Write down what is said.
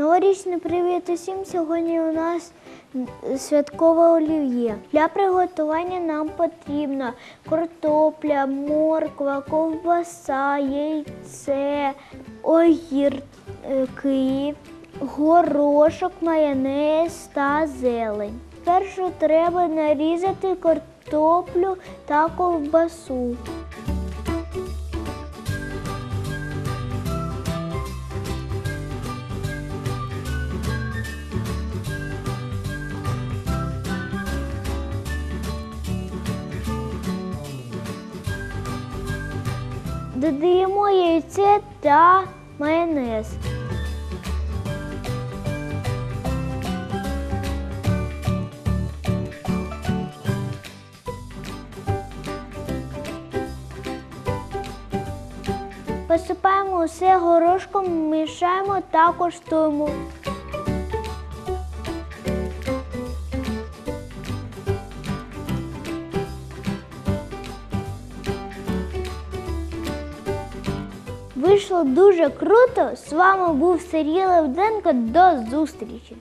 Новорічний привіт усім. Сьогодні у нас святкове олів'є. Для приготування нам потрібно картопля, морква, ковбаса, яйце, огірки, горошок, майонез та зелень. Спершу треба нарізати картоплю та ковбасу. Додаємо яйце та майонез. Посипаємо усе горошком, мішаємо та коштуємо. Вийшло дуже круто. З вами був Сергій Левденко. До зустрічі!